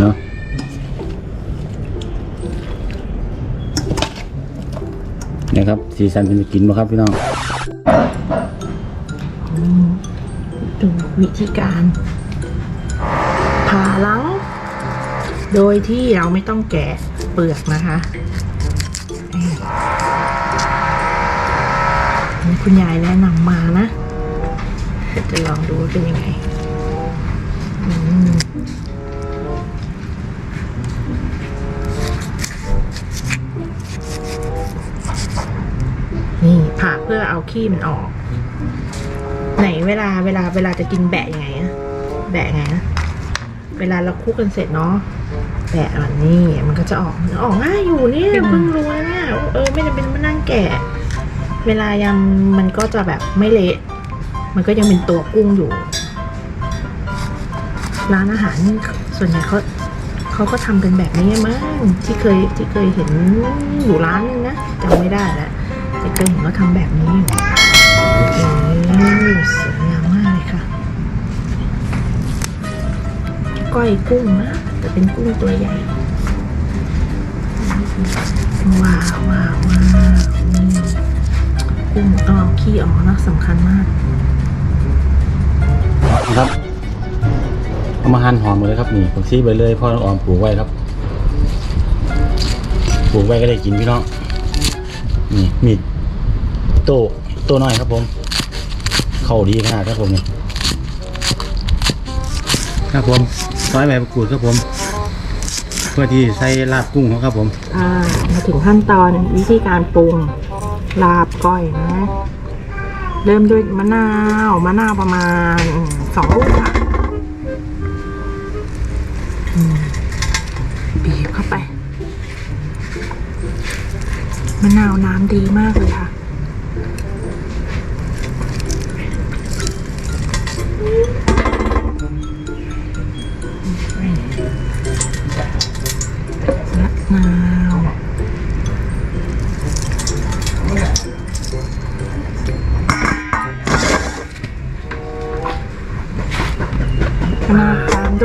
เนาะเนี่ยครับสีสันเป็นจะกินบ่ครับพี่น้องดูวิธีการผ่าหลังโดยที่เราไม่ต้องแกะเปลือกนะคะนี่คุณยายแนะนำมานะจะลองดูว่าเป็นยังไง อืม ผ่าเพื่อเอาขี้มันออก ไหนเวลาเวลาเวลาจะกินแบะยังไงอะแบะไงนะเวลาเราคลุกกันเสร็จเนาะแบะอันนี้มันก็จะออกมันออกง่ายอยู่เนี่ยเพิ่งรู้นะเนี่ยเออไม่จำเป็นมานั่งแกะ เวลายำมันก็จะแบบไม่เละมันก็ยังเป็นตัวกุ้งอยู่ ร้านอาหารนี่ส่วนใหญ่เขาเขาก็ทำกันแบบนี้มั้งที่เคยที่เคยเห็นอยู่ร้านนึงนะจำไม่ได้แล้ว แต่เคยเห็นเขาทำแบบนี้อยู่โอ้สวยงามมากเลยค่ะ ก้อยกุ้งนะแต่เป็นกุ้งตัวใหญ่ ว้าวว้าวว้าวนี่กุ้งต้องเอาขี้ออกนะสำคัญมากนะครับเอามาหั่นหอมเลยครับนี่ผักชีไปเลยพ่อน้องออมปลูกไว้ครับปลูกไว้ก็ได้กินพี่น้องนี่มีด โตโตน้อยครับผม เข้าดีขนาดครับผมนี่ครับผมร้อยใบประกรูดครับผม เพื่อที่ใส่ลาบกุ้งเขาครับผม อ่ามาถึงขั้นตอนวิธีการปรุงลาบก้อยนะ เริ่มด้วยมะนาวมะนาวประมาณอืมสองลูกค่ะอืมบีบเข้าไปมะนาวน้ำดีมากเลยค่ะ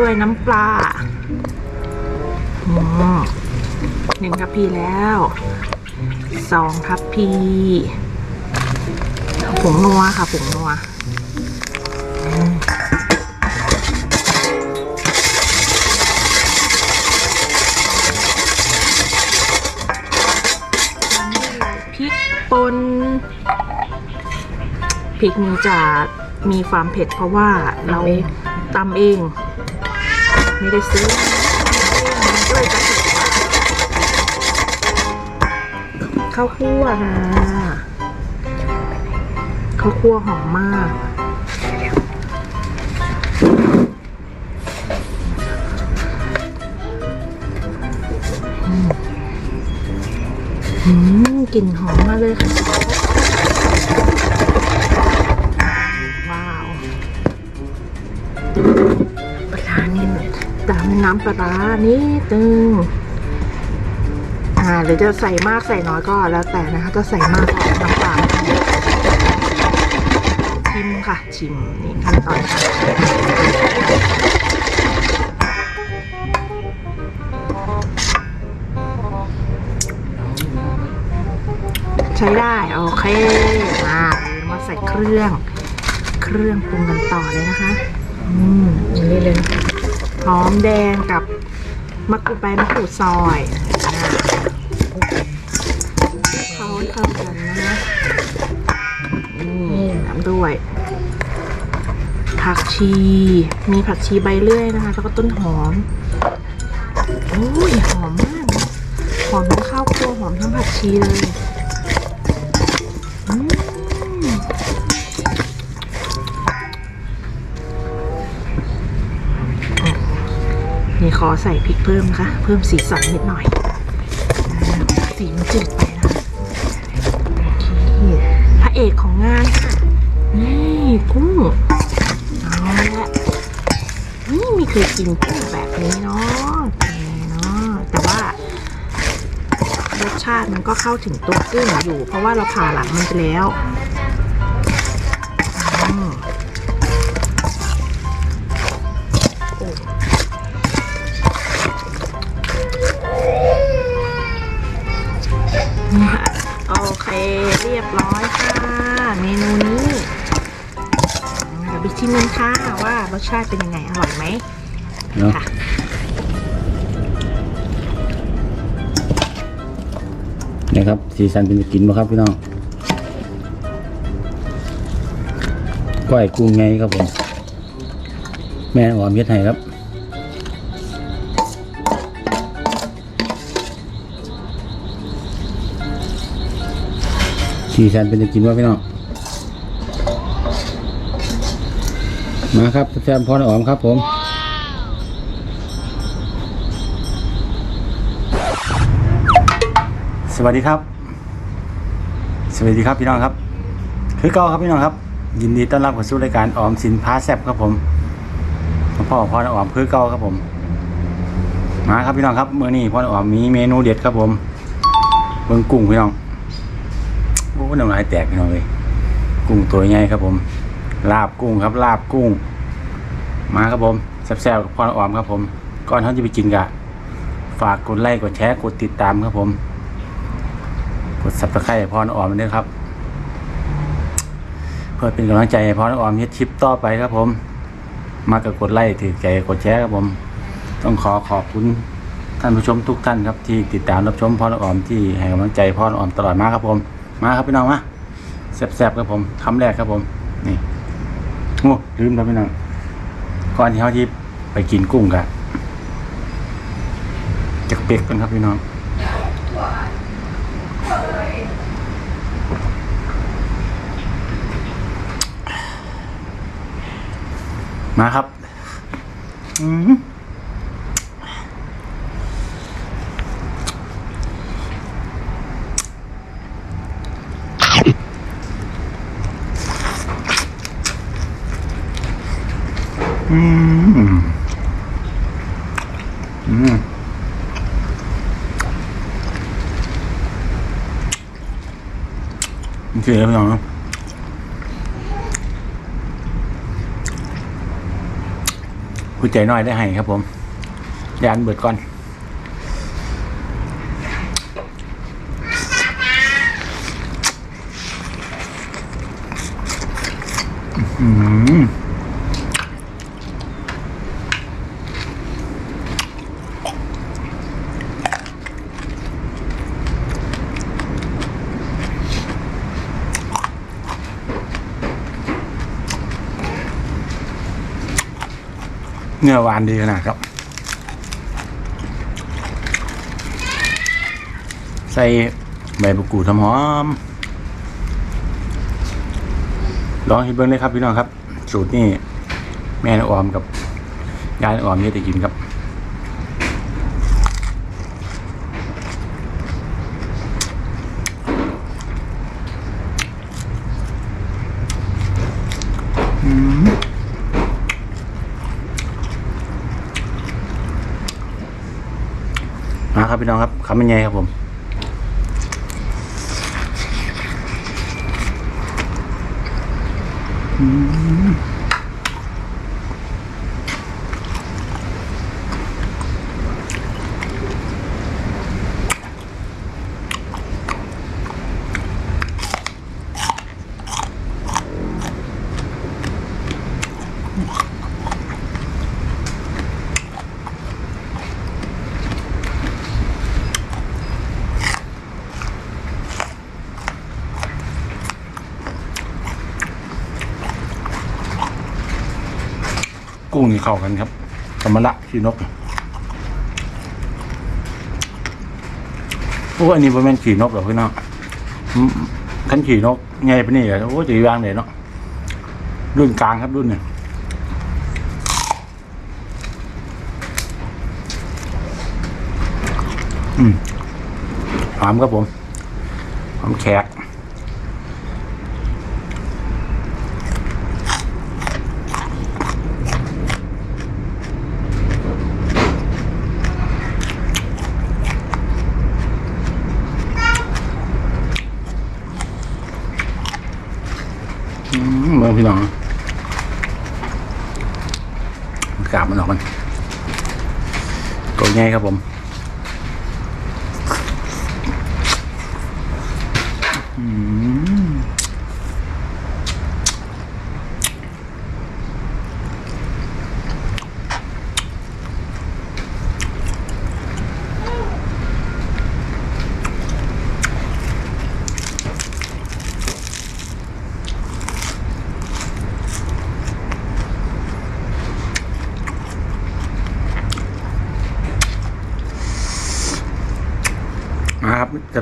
ด้วยน้ำปลาอ๋อหนึ่งทัพพีแล้วสองทัพพีผงนัวค่ะผงนัวอืมพริกป่นพริกนี้จะมีความเผ็ดเพราะว่าเราตำเอง ไม่ได้ซื้อมันก็เลยจะเผ็ดกว่าข้าวคั่วค่ะข้าวคั่วหอมมากอืมกลิ่นหอมมากเลยค่ะ น้ำปลานิดนึงอ่าหรือจะใส่มากใส่น้อยก็แล้วแต่นะคะ จะใส่มากก็น้ำตาชิมค่ะ ชิมนี่ขั้นตอนค่ะใช้ได้ โอเคมาเดี๋ยวมาใส่เครื่อง เครื่องปรุงกันต่อเลยนะคะ อืมอย่างนี้เลยนะคะ หอมแดงกับมะกรูดใบมะกรูดซอยเขาเข้ากันนะคะนี่น้ำด้วย ผักชี มีผักชีใบเลื่อยนะคะ แล้วก็ต้นหอมโอ้ยหอมมาก หอมทั้งข้าวคั่วหอมทั้งผักชีเลย อใส่พริกเพิ่มนะคะ เพิ่มสีสันนิดหน่อย สีมันจืดไปนะโอเคพระเอกของงานค่ะนี่กุ้งเอาละนี่ไม่เคยกินกุ้งแบบนี้เนาะแต่เนาะแต่ว่ารสชาติมันก็เข้าถึงตัวกุ้งอยู่ เพราะว่าเราผ่าหลังมันไปแล้ว กันค่ะว่ารสชาติเป็นยังไงอร่อยไหมเนาะค่ะนี่ครับสีสันเป็นจะกินบ่ครับพี่น้องก้อยกุ้งไงครับผมแม่หอมเฮ็ดให้ครับสีสันเป็นจะกินว่าพี่น้อง มาครับแซมพรหอมครับผมสวัสดีครับ สวัสดีครับพี่น้องครับ คือเก้าครับพี่น้องครับ ยินดีต้อนรับเข้าสู่รายการออมสินพาแซบครับผมพ่อพ่อออมคือเก้าครับผม มาครับพี่น้องครับเมื่อนี้พ่อออมมีเมนูเด็ดครับผมเบิ้งกุ้งพี่น้องโอ้น้ำลายแตกพี่น้องเลยกุ้งตัวใหญ่ครับผม ลาบกุ้งครับ ลาบกุ้ง มาครับผมแซ่บๆกับพ่อออมครับ ผม ก่อนเขาจะไปกินกะ ฝากกดไลค์กดแชร์กดติดตามครับผม กดซับสไครต์พรออมด้วยครับ เพื่อเป็นกำลังใจให้พรออมเฮ็ดคลิปต่อไปครับ ผม มากับกดไลค์ถือใจกดแชร์ครับผม ต้องขอขอบคุณท่านผู้ชมทุกท่านครับที่ติดตามรับชมพรออมที่ให้กำลังใจพรออมตลอดมาครับผม มาครับพี่น้องมาแซ่บๆครับผมคำแรกครับผม นี่ โอ้ลืมแล้วพี่น้องก่อนที่เขาที่ไปกินกุ้งกันจักเป็กกันครับพี่น้องมาครับ อืม อืม อืมมันคืออะไรพี่อยนะผู้ใจน้อยได้ให้ครับผมยานเบิดก่อน อืม เนื้อหวานดีขนาดครับ ใส่ใบบุกูดหอมลองให้เบิ้งเลยครับพี่น้องครับ สูตรนี่แม่นออมกับยายออมเนี่ยจะกินครับ อืม มาครับ พี่น้องครับคำเป็นไงครับผมอืม กุ้งนี่เข้ากันครับธรรมละขี้นกโอ้อันนี้เป็นแม่นขี่นกเหรอพี่น้องขันขี่นกไงไปะนี่เหรอโอ้จะวางเลยเนาะรุ่นกลางครับรุ่นเนี่ยอืมหอมครับผมหอมแขก เมือพี่น้องกาบมันออกมันตัวง่ายครับผม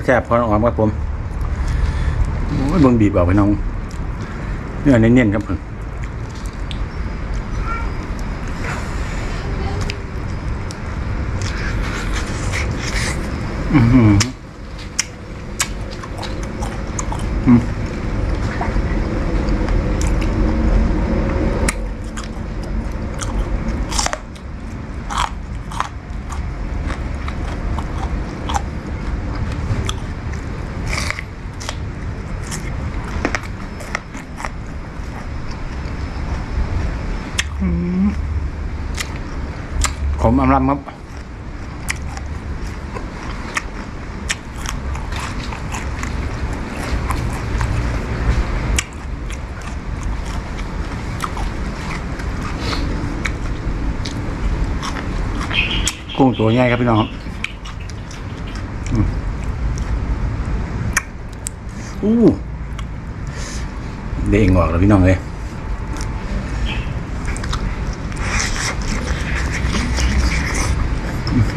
แซ่บๆพอหอมครับผมเบิ่งบีบออกไปน้องเนื้อเน้นๆครับผมอือหือ ขมอำลำครับกุ้งตัวใหญ่ครับพี่น้องครับอู้เด้งออกแล้วพี่น้องเลยอื้อหือ เอ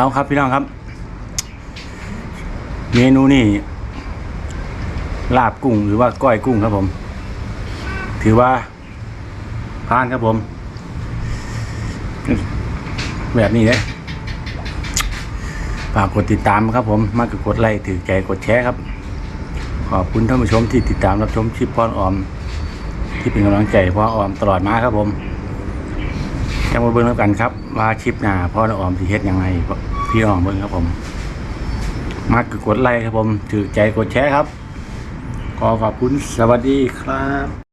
าครับพี่น้องครับ เมนูนี่ลาบกุ้งหรือว่าก้อยกุ้งครับผม ถือว่าผ่านครับผม แบบนี้เลย ฝากกดติดตามครับผมมากกดไลค์ถือใจกดแชร์ครับ ขอบคุณท่านผู้ชมที่ติดตามรับชมชิปพรอออม ที่เป็นกำลังใจพ่อออมตลอดมาครับผมจะมาเบิ่งแล้วกันครับ ว่าคลิปหน้าพ่อออมที่เฮ็ดยังไงพี่น้องเบิ่งครับผม มากกดไลค์ครับผมถือใจกดแชร์ครับ ขอขอบคุณสวัสดีครับ